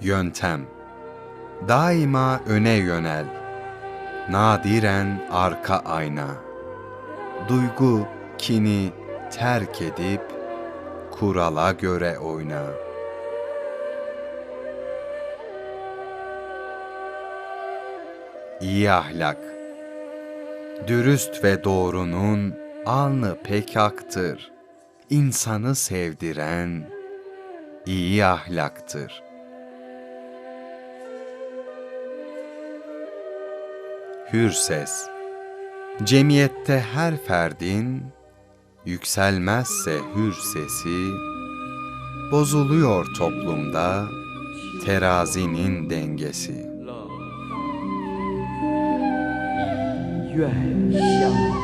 Yöntem Daima öne yönel. Nadiren arka ayna. Duygu, kini terk edip kurala göre oyna. İyi ahlak Dürüst ve doğrunun alnı pek aktır. İnsanı sevdiren iyi ahlaktır. Hür ses Cemiyette her ferdin yükselmezse hür sesi, bozuluyor toplumda terazinin dengesi. 愿相